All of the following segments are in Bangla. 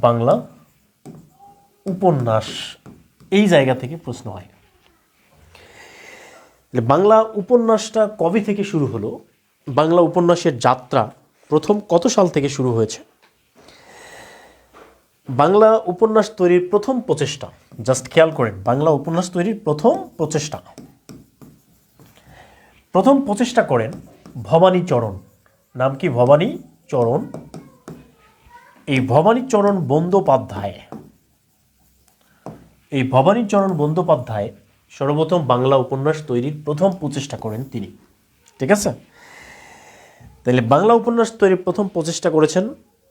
বাংলা উপন্যাস এই জায়গা থেকে প্রশ্ন হয়। বাংলা উপন্যাসটা কবে থেকে শুরু হলো? বাংলা উপন্যাসের যাত্রা প্রথম কত সাল থেকে শুরু হয়েছে? বাংলা উপন্যাস তৈরির প্রথম প্রচেষ্টা জাস্ট খেয়াল করেন, বাংলা উপন্যাস তৈরির প্রথম প্রচেষ্টা। প্রথম প্রচেষ্টা করেন ভবানী চরণ নাম কি ভবানী চরণ এই ভবানী চরণ বন্দ্যোপাধ্যায়। এই ভবানী চরণ বন্দ্যোপাধ্যায় সর্বপ্রথম বাংলা উপন্যাস তৈরির প্রথম প্রচেষ্টা করেন তিনি। ঠিক আছে? তাহলে বাংলা উপন্যাস তৈরির প্রথম প্রচেষ্টা করেছেন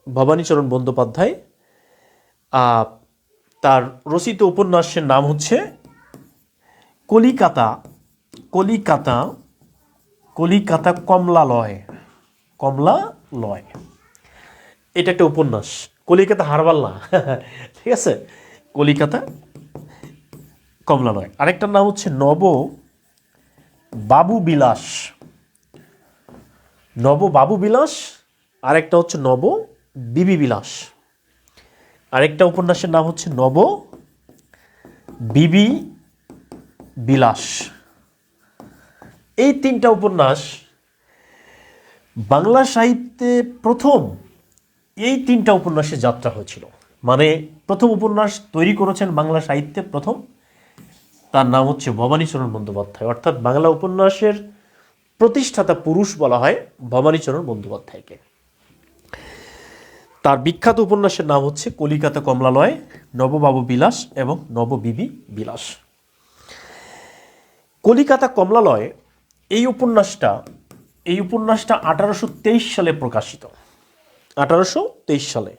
ভবানীচরণ বন্দ্যোপাধ্যায়। তার রচিত উপন্যাসের নাম হচ্ছে কলিকাতা কলিকাতা কলিকাতা কমলালয় কমলালয়। এটা একটা উপন্যাস। কলিকাতা হারবাল না। ঠিক আছে? কলিকাতা কমলা নয় আরেকটার নাম হচ্ছে নব বাবু বিলাস নব বাবু বিলাস আরেকটা হচ্ছে নব বিবি বিলাস আরেকটা উপন্যাসের নাম হচ্ছে নব বিবি বিলাস এই তিনটা উপন্যাস বাংলা সাহিত্যে প্রথম এই তিনটা উপন্যাসে যাত্রা হয়েছিল। মানে প্রথম উপন্যাস তৈরি করেছেন বাংলা সাহিত্যে প্রথম। তার নাম হচ্ছে ভবানীচরণ বন্দ্যোপাধ্যায়। অর্থাৎ বাংলা উপন্যাসের প্রতিষ্ঠাতা পুরুষ বলা হয় ভবানীচরণ বন্দ্যোপাধ্যায়কে। তার বিখ্যাত উপন্যাসের নাম হচ্ছে কলিকাতা কমলালয়, নববাবু বিলাস এবং নববিবি বিলাস। কলিকাতা কমলালয় এই উপন্যাসটা এই উপন্যাসটা আঠারোশো তেইশ সালে প্রকাশিত। আঠারোশো তেইশ সালে।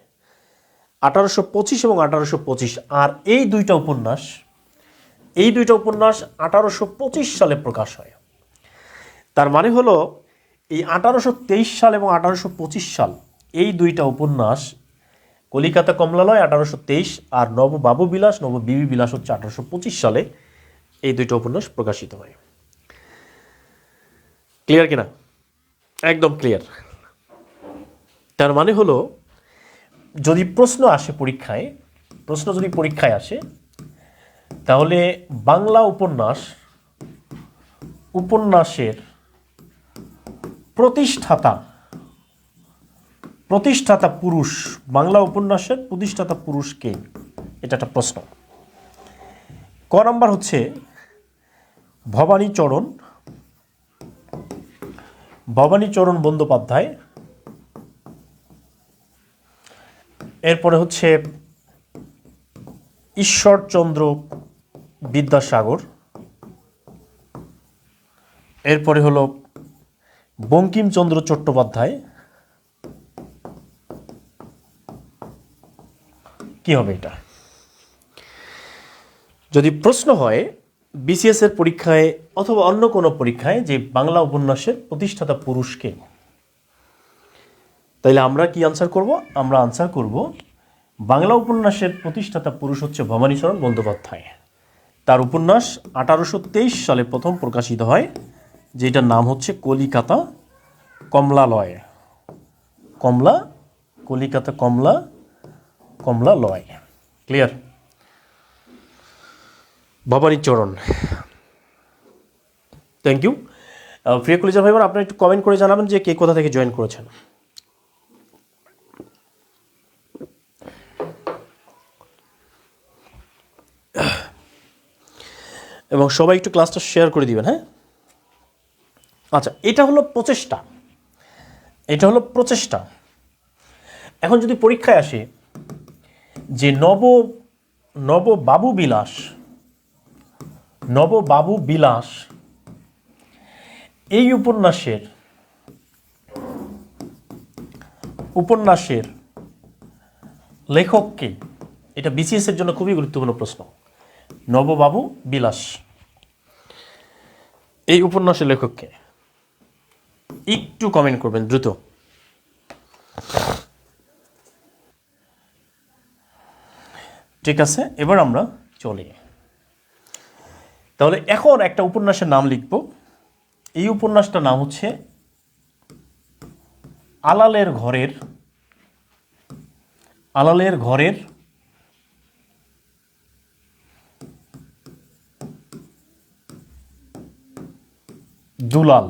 আঠারোশো পঁচিশ এবং আঠারোশো পঁচিশ। আর এই দুইটা উপন্যাস, এই দুইটা উপন্যাস আঠারোশো পঁচিশ সালে প্রকাশ হয়। তার মানে হলো, এই আঠারোশো তেইশ সাল এবং আঠারোশো পঁচিশ সাল, এই দুইটা উপন্যাস কলিকাতা কমলালয় আঠারোশো তেইশ আর নব বাবু বিলাস নব বিবি বিলাস হচ্ছে আঠারোশো পঁচিশ সালে এই দুইটা উপন্যাস প্রকাশিত হয়। ক্লিয়ার কিনা? একদম ক্লিয়ার তার মানে হলো, যদি প্রশ্ন আসে পরীক্ষায়, প্রশ্ন যদি পরীক্ষায় আসে, তাহলে বাংলা উপন্যাস উপন্যাসের প্রতিষ্ঠাতা প্রতিষ্ঠাতা পুরুষ, বাংলা উপন্যাসের প্রতিষ্ঠাতা পুরুষ কে? এটা একটা প্রশ্ন। ক নাম্বার হচ্ছে ভবানীচরণ ভবানীচরণ বন্দ্যোপাধ্যায় এরপরে হচ্ছে ঈশ্বরচন্দ্র বিদ্যাসাগর। এরপরে হলো বঙ্কিমচন্দ্র চট্টোপাধ্যায়। কি হবে এটা? যদি প্রশ্ন হয় বিসিএস এর পরীক্ষায় অথবা অন্য কোনো পরীক্ষায় যে বাংলা উপন্যাসের প্রতিষ্ঠাতা পুরুষকে তাইলে আমরা কি আনসার করব? আমরা আনসার করব বাংলা উপন্যাসের প্রতিষ্ঠাতা পুরুষ হচ্ছে ভবানীচরণ বন্দ্যোপাধ্যায়। তার উপন্যাস আঠারোশো তেইশ সালে প্রথম প্রকাশিত হয়, যেটার নাম হচ্ছে কলিকাতা কমলালয়। কমলা, কলিকাতা কমলা কমলা লয় ক্লিয়ার ভবানীচরণ থ্যাংক ইউ প্রিয় কলিজার ভাইবার আপনারা একটু কমেন্ট করে জানাবেন যে কে কোথা থেকে জয়েন করেছেন। এবং সবাই একটু ক্লাসটা শেয়ার করে দিবেন হ্যাঁ? আচ্ছা এটা হলো প্রচেষ্টা। এটা হলো প্রচেষ্টা। এখন যদি পরীক্ষায় আসে, যে নব নব বাবু বিলাস, নব বাবু বিলাস, এই উপন্যাসের উপন্যাসের লেখককে এটা বিসিএস এর জন্য খুবই গুরুত্বপূর্ণ প্রশ্ন। নববাবু বিলাস। এই উপন্যাসের লেখককে একটু কমেন্ট করবেন, দ্রুত। ঠিক আছে, এবার আমরা চলি। তাহলে এখন একটা উপন্যাসের নাম লিখব। এই উপন্যাসটার নাম হচ্ছে আলালের ঘরের আলালের ঘরের দুলাল।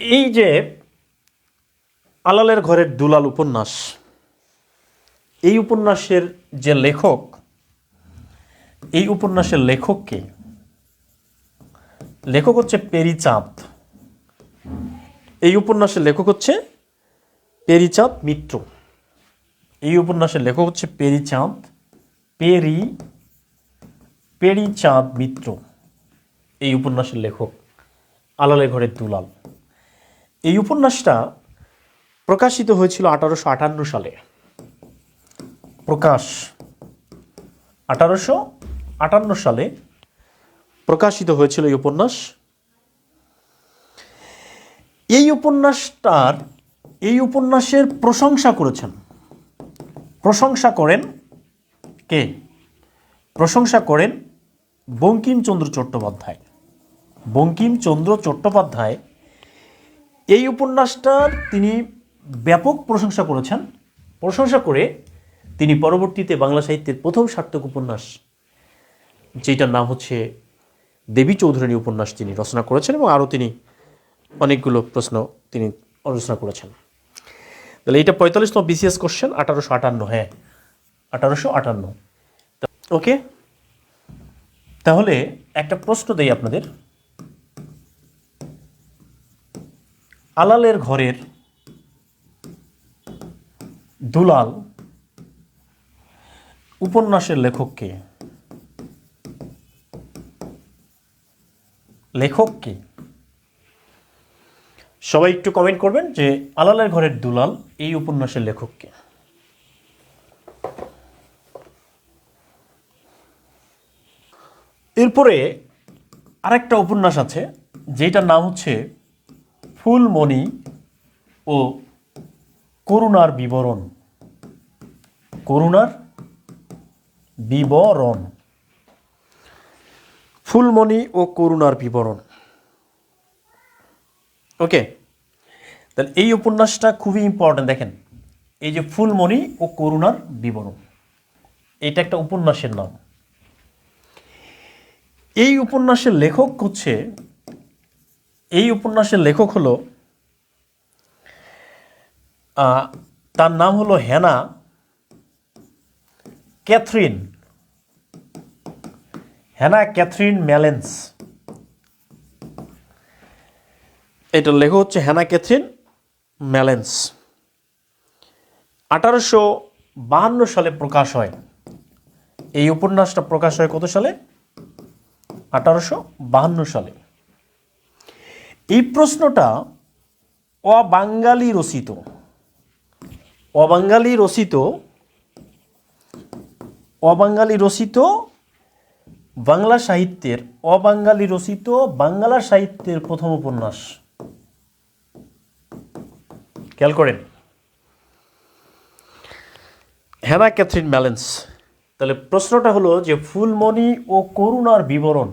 এই যে আলালের ঘরের দুলাল উপন্যাস, এই উপন্যাসের যে লেখক, এই উপন্যাসের লেখককে, লেখক হচ্ছে পেরিচাঁদ এই উপন্যাসের লেখক হচ্ছে পেরিচাঁদ মিত্র। এই উপন্যাসের লেখক হচ্ছে পেরিচাঁদ পেরি পেরিচাঁদ মিত্র, এই উপন্যাসের লেখক আলালে ঘরের দুলাল। এই উপন্যাসটা প্রকাশিত হয়েছিল আঠারোশো আটান্ন সালে। প্রকাশ আঠারোশো আটান্ন সালে প্রকাশিত হয়েছিল এই উপন্যাস। এই উপন্যাসটার, এই উপন্যাসের প্রশংসা করেছেন। প্রশংসা করেন কে? প্রশংসা করেন বঙ্কিমচন্দ্র চট্টোপাধ্যায়। বঙ্কিমচন্দ্র চট্টোপাধ্যায়, এই উপন্যাসটার তিনি ব্যাপক প্রশংসা করেছেন। প্রশংসা করে তিনি পরবর্তীতে বাংলা সাহিত্যের প্রথম সার্থক উপন্যাস, যেটার নাম হচ্ছে দেবী চৌধুরানী উপন্যাস তিনি রচনা করেছেন এবং আরও তিনি অনেকগুলো প্রশ্ন তিনি রচনা করেছেন। তাহলে এইটা পঁয়তাল্লিশতম বিসিএস কোশ্চেন আঠারোশো আটান্ন হ্যাঁ আঠারোশো আটান্ন। ওকে? তাহলে একটা প্রশ্ন দেই আপনাদের। আলালের ঘরের দুলাল উপন্যাসের লেখককে লেখককে সবাই একটু কমেন্ট করবেন যে আলালের ঘরের দুলাল এই উপন্যাসের লেখককে। এরপরে আরেকটা উপন্যাস আছে যেটার নাম হচ্ছে ফুলমণি ও করুণার বিবরণ। করুণার বিবরণ। ফুলমণি ও করুণার বিবরণ। ওকে, তাহলে এই উপন্যাসটা খুবই ইম্পর্ট্যান্ট দেখেন। এই যে ফুলমণি ও করুণার বিবরণ, এটা একটা উপন্যাসের নাম। এই উপন্যাসের লেখক হচ্ছে, এই উপন্যাসের লেখক হলো তার নাম হলো হেনা ক্যাথরিন। হেনা ক্যাথরিন ম্যালেন্স। এটার লেখক হচ্ছে হেনা ক্যাথরিন ম্যালেন্স। আঠারোশো বাহান্ন সালে প্রকাশ হয়। এই উপন্যাসটা প্রকাশ হয় কত সালে? আঠারোশো বাহান্ন সালে। এই প্রশ্নটা অবাঙ্গালি রচিত অবাঙ্গালি রচিত অবাঙ্গালি রচিত বাংলা সাহিত্যের অবাঙ্গালি রচিত বাংলা সাহিত্যের প্রথম উপন্যাস। খেয়াল করেন। Hannah Catherine Mallens. তাহলে প্রশ্নটা হলো যে ফুলমণি ও করুণার বিবরণ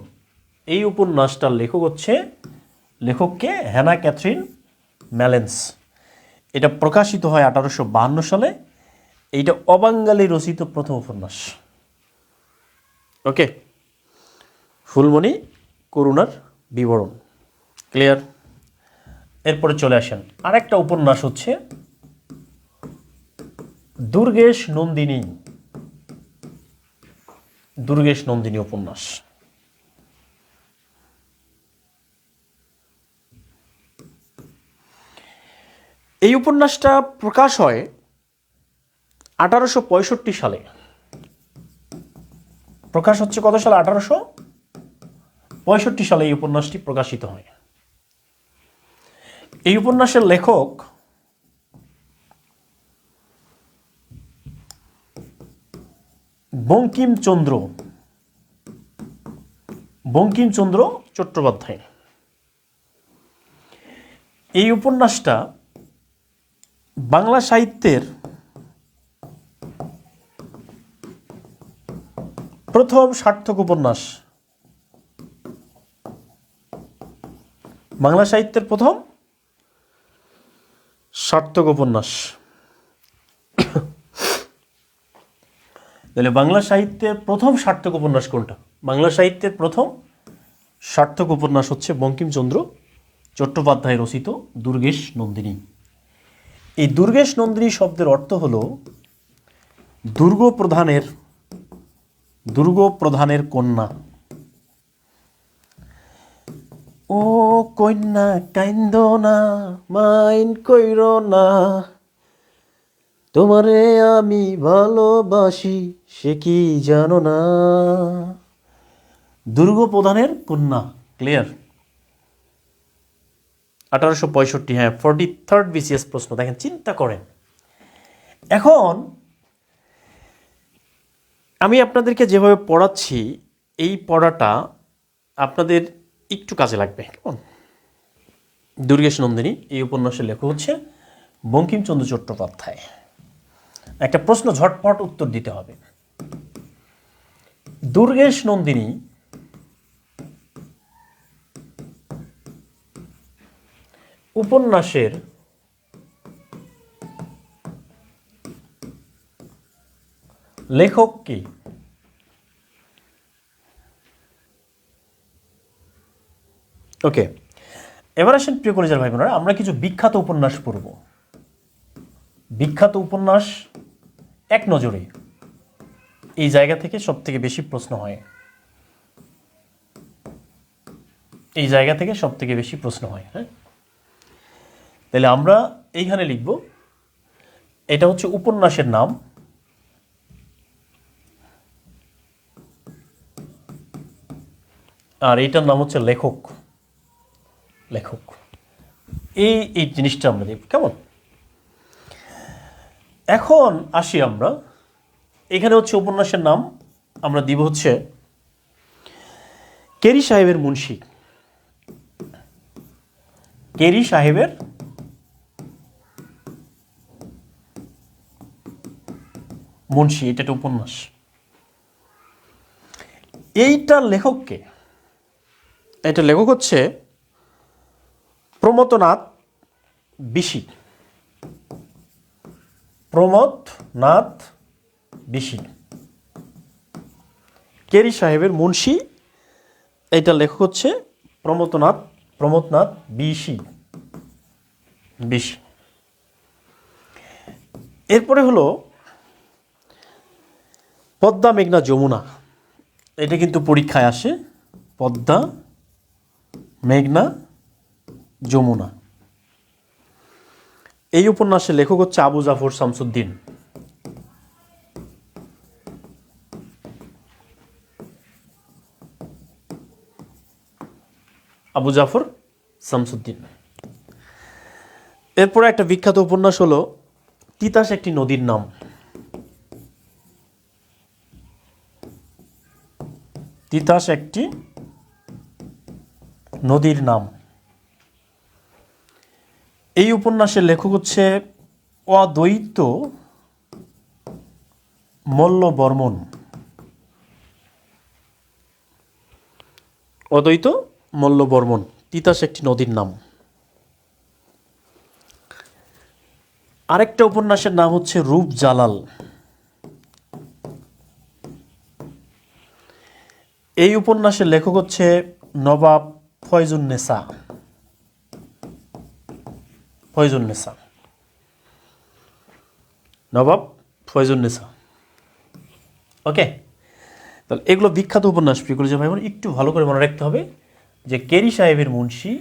এই উপন্যাসটার লেখক হচ্ছে লেখককে হ্যানা ক্যাথরিন ম্যালেন্স। এটা প্রকাশিত হয় আঠারোশো বাহান্ন সালে। এইটা অবাঙ্গালি রচিত প্রথম উপন্যাস। ওকে, ফুলমণি করুণার বিবরণ। ক্লিয়ার? এরপরে চলে আসেন। আরেকটা উপন্যাস হচ্ছে দুর্গেশ নন্দিনী। দুর্গেশ নন্দিনী উপন্যাস। এই উপন্যাসটা প্রকাশ হয় আঠারোশো পঁয়ষট্টি সালে। প্রকাশ হচ্ছে কত সালে? আঠারোশো পঁয়ষট্টি সালে এই উপন্যাসটি প্রকাশিত হয়। এই উপন্যাসের লেখক বঙ্কিমচন্দ্র। বঙ্কিমচন্দ্র চট্টোপাধ্যায়। এই উপন্যাসটা বাংলা সাহিত্যের প্রথম সার্থক উপন্যাস। বাংলা সাহিত্যের প্রথম সার্থক উপন্যাস। তাহলে বাংলা সাহিত্যের প্রথম সার্থক উপন্যাস কোনটা? বাংলা সাহিত্যের প্রথম সার্থক উপন্যাস হচ্ছে বঙ্কিমচন্দ্র চট্টোপাধ্যায় রচিত দুর্গেশ নন্দিনী। এই দুর্গেশ নন্দিনী শব্দের অর্থ হল দুর্গ প্রধানের দুর্গ প্রধানের কন্যা। ও কন্যা, কাইন্দ না মাইন কইর না। তোমারে আমি ভালোবাসি, সে কি জানো না? দুর্গ প্রধানের কন্যা, ক্লিয়ার? আঠারোশো পঁয়ষট্টি হ্যাঁ ফর্টি থার্ড বিসিএস প্রশ্ন, দেখেন, চিন্তা করেন। এখন, আমি আপনাদেরকে যেভাবে পড়াচ্ছি, এই পড়াটা আপনাদের একটু কাজে লাগবে। কেমন? দুর্গেশ নন্দিনী, এই উপন্যাসের লেখক হচ্ছে বঙ্কিমচন্দ্র চট্টোপাধ্যায়। একটা প্রশ্ন ঝটপট উত্তর দিতে হবে। দুর্গেশ নন্দিনী উপন্যাসের লেখক কি? ওকে, এবার আসেন প্রিয় কলেজের ভাই বোনেরা আমরা কিছু বিখ্যাত উপন্যাস পড়ব। বিখ্যাত উপন্যাস এক নজরে। এই জায়গা থেকে সব থেকে বেশি প্রশ্ন হয়। এই জায়গা থেকে সব থেকে বেশি প্রশ্ন হয় হ্যাঁ? তাহলে আমরা এইখানে লিখব, এটা হচ্ছে উপন্যাসের নাম। আর এটার নাম হচ্ছে লেখক। লেখক। এই এই জিনিসটা আমরা দেখব, কেমন? এখন আসি আমরা। এখানে হচ্ছে উপন্যাসের নাম, আমরা দিব হচ্ছে কেরি সাহেবের মুন্সি। কেরি সাহেবের মুন্সি, এটা একটা উপন্যাস। এইটার লেখককে, এটা লেখক হচ্ছে প্রমথনাথ বিশি প্রমথনাথ বিশি কেরি সাহেবের মুন্সি এটা লেখক হচ্ছে প্রমথনাথ প্রমথনাথ বিশি বিশি এরপরে হলো পদ্মা, মেঘনা, যমুনা। এটা কিন্তু পরীক্ষায় আসে। পদ্মা, মেঘনা, যমুনা। এই উপন্যাসের লেখক হচ্ছে আবু জাফর শামসুদ্দিন। আবু জাফর শামসুদ্দিন। এরপরে একটা বিখ্যাত উপন্যাস হলো, তিতাস একটি নদীর নাম। তিতাস একটি নদীর নাম। এই উপন্যাসের লেখক হচ্ছে অদ্বৈত মল্লবর্মন। অদ্বৈত মল্লবর্মন, তিতাস একটি নদীর নাম। আরেকটা উপন্যাসের নাম হচ্ছে রূপ জালাল এই উপন্যাসের লেখক হচ্ছে নবাব ফয়জুন্নেসা ফয়জুন্নেসা নবাব ফয়জুন্নেসা ওকে? তাহলে এগুলো বিখ্যাত উপন্যাস যে ভাই একটু ভালো করে মনে রাখতে হবে যে কেরি সাহেবের মুন্সি,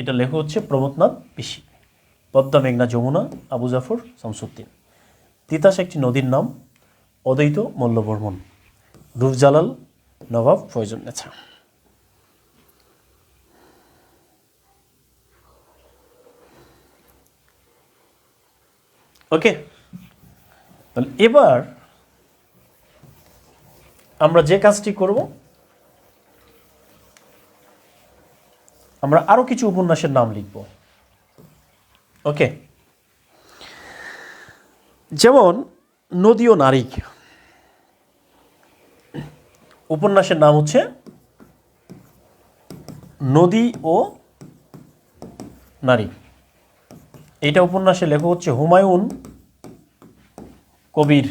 এটা লেখক হচ্ছে প্রমোদনাথ পিসি পদ্মা মেঘনা যমুনা, আবু জাফর শামসুদ্দিন। তিতাস একটি নদীর নাম, অদ্বৈত মল্লবর্মন। রুফজালাল নবাব ফয়জুন্নেসা ওকে, তাহলে এবার আমরা যে কাজটি করব, আমরা আরও কিছু উপন্যাসের নাম লিখব। ওকে, যেমন নদী ও নারী। উপন্যাসের নাম হচ্ছে নদী ও নারী। এটা উপন্যাসের লেখক হচ্ছে হুমায়ুন কবির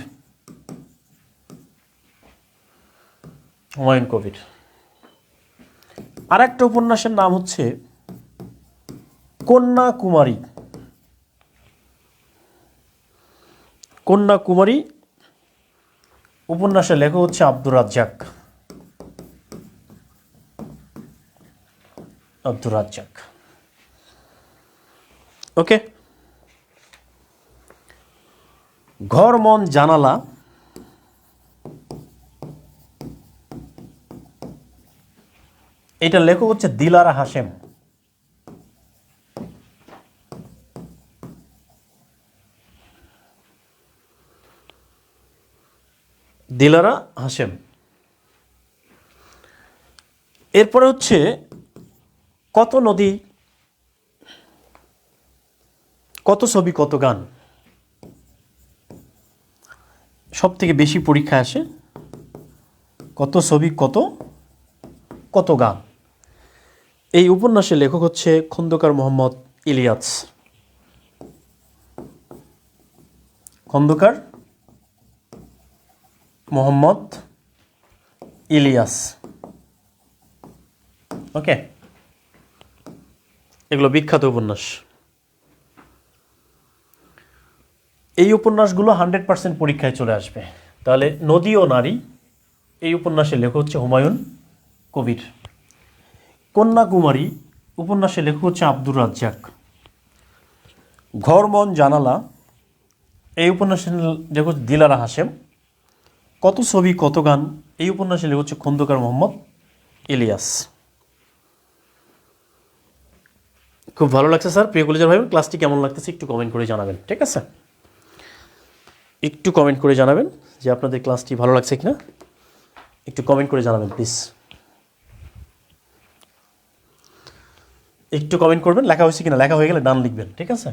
হুমায়ুন কবির। আরেকটা উপন্যাসের নাম হচ্ছে কন্যা কুমারী কন্যা কুমারী উপন্যাসের লেখক হচ্ছে আব্দুর রাজ্জাক। আব্দুর রাজ্জাক। ওকে ঘর, মন, জানালা। এটা লেখক হচ্ছে দিলারা হাসেম দিলারা হাসেম এরপরে হচ্ছে কত নদী, কত ছবি, কত গান? সব থেকে বেশি পরীক্ষা আসে কত ছবি, কত কত গান? এই উপন্যাসের লেখক হচ্ছে খন্দকার মোহাম্মদ ইলিয়াস। খন্দকার মোহাম্মদ ইলিয়াস। ওকে। এগুলো বিখ্যাত উপন্যাস। এই উপন্যাসগুলো হান্ড্রেড পার্সেন্ট পরীক্ষায় চলে আসবে। তাহলে নদী ও নারী, এই উপন্যাসের লেখক হচ্ছে হুমায়ুন কবির। কন্যাকুমারী, উপন্যাসের লেখক হচ্ছে আব্দুর রাজ্জাক। ঘর, মন, জানালা, এই উপন্যাসের লেখক হচ্ছে দিলারা হাসেম কত ছবি, কত গান, এই উপন্যাসের লেখক হচ্ছে খন্দকার মোহাম্মদ ইলিয়াস খুব ভালো লাগছে, স্যার। প্রিয় কলেজের ভাই ক্লাসটি কেমন লাগতেছে একটু কমেন্ট করে জানাবেন, ঠিক আছে? একটু কমেন্ট করে জানাবেন যে আপনাদের ক্লাসটি ভালো লাগছে কিনা। একটু কমেন্ট করে জানাবেন প্লিজ একটু কমেন্ট করবেন, লেখা হয়েছে কিনা, লেখা হয়ে গেলে ডান লিখবেন, ঠিক আছে?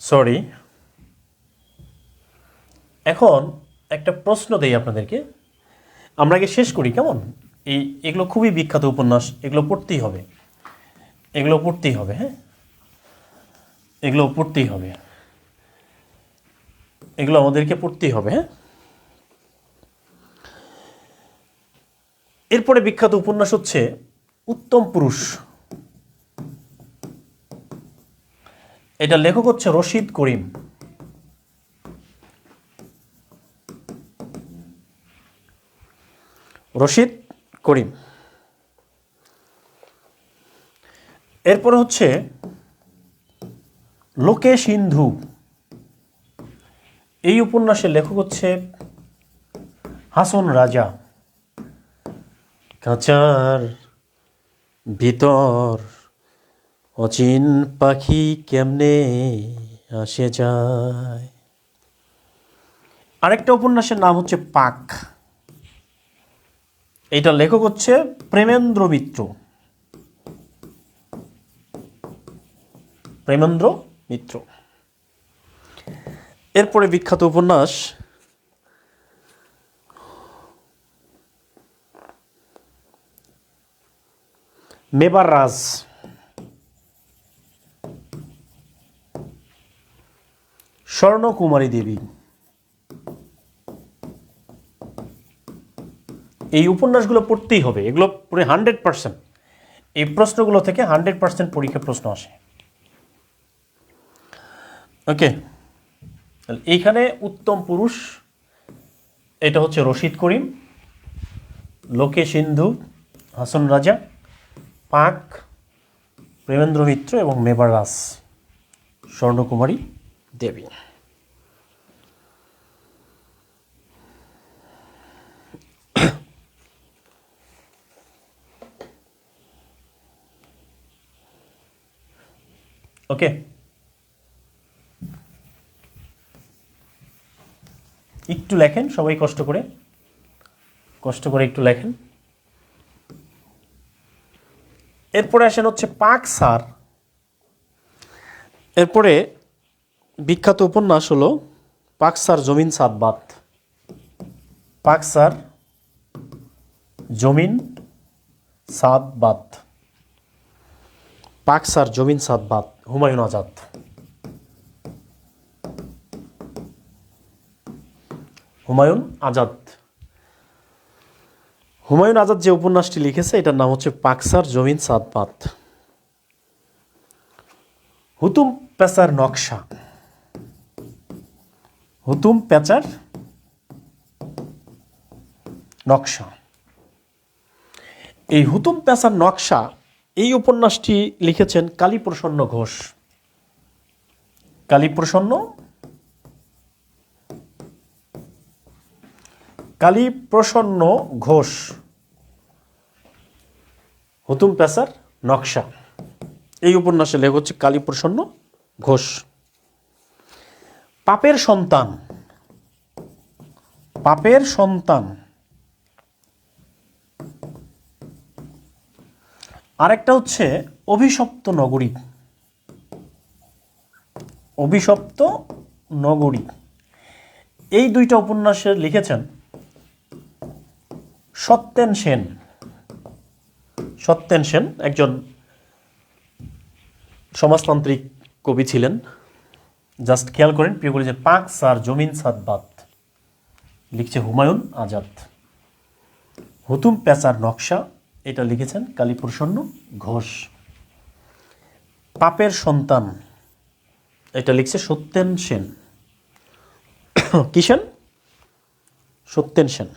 সরি এখন একটা প্রশ্ন দেই আপনাদেরকে। আমরা আগে শেষ করি, কেমন? এই এগুলো খুবই বিখ্যাত উপন্যাস, এগুলো পড়তেই হবে। এগুলো পড়তেই হবে হ্যাঁ? এগুলো পড়তেই হবে। এগুলো আমাদেরকে পড়তেই হবে হ্যাঁ? এরপরে বিখ্যাত উপন্যাস হচ্ছে উত্তম পুরুষ। এটা লেখক হচ্ছে রশিদ করিম। রশিদ করিম। এরপরে হচ্ছে লোকে সিন্ধু। এই উপন্যাসের লেখক হচ্ছে হাসন রাজা। কাঁচার ভিতর অচিন পাখি কেমনে আসে যায়? আরেকটা উপন্যাসের নাম হচ্ছে পাক। এইটা লেখক হচ্ছে প্রেমেন্দ্র মিত্র। প্রেমেন্দ্র মিত্র। এরপরে বিখ্যাত উপন্যাস, মেবার রাজ। স্বর্ণকুমারী দেবী। এই উপন্যাসগুলো পড়তেই হবে, এগুলো পুরো হান্ড্রেড পার্সেন্ট এই প্রশ্নগুলো থেকে হান্ড্রেড পার্সেন্ট পরীক্ষা প্রশ্ন আসে। ওকে। এইখানে উত্তম পুরুষ, এটা হচ্ছে রশিদ করিম, লোকে সিন্ধু, হাসন রাজা, পাক, প্রেমেন্দ্র মিত্র এবং মেবার রাস স্বর্ণকুমারী দেবী। ওকে। একটু লেখেন সবাই কষ্ট করে। কষ্ট করে একটু লেখেন। এরপরে আসেন হচ্ছে পাক সার এরপরে বিখ্যাত উপন্যাস হলো পাকসার জমিন সাদবাত পাক সার জমিন সাদবাত পাক সার জমিন সাতবাত হুমায়ুন আজাদ। হুমায়ুন আজাদ। হুমায়ুন আজাদ যে উপন্যাসটি লিখেছে, এটার নাম হচ্ছে পাকসার জমিন সাদপাত হুতুম পেঁচার নকশা। হুতুম পেঁচার নকশা। এই হুতুম পেঁচার নকশা এই উপন্যাসটি লিখেছেন কালীপ্রসন্ন ঘোষ। কালীপ্রসন্ন কালীপ্রসন্ন ঘোষ। হুতুম পেশার নকশা। এই উপন্যাসের লেখক হচ্ছে কালীপ্রসন্ন ঘোষ। পাপের সন্তান। পাপের সন্তান। আরেকটা হচ্ছে অভিশপ্ত নগরী। অভিশপ্ত নগরী। এই দুইটা উপন্যাসের লিখেছেন সত্যেন সেন। সত্যেন সেন একজন সমাজতান্ত্রিক কবি ছিলেন। জাস্ট খেয়াল করেন, প্রিয় করি যে পাক সার জমিন সাদবাদ লিখছে হুমায়ুন আজাদ। হুতুম পেঁচার নকশা, এটা লিখেছেন কালীপ্রসন্ন ঘোষ। পাপের সন্তান, এটা লিখছে সত্যেন সেন। কি সেন সত্যেন সেন।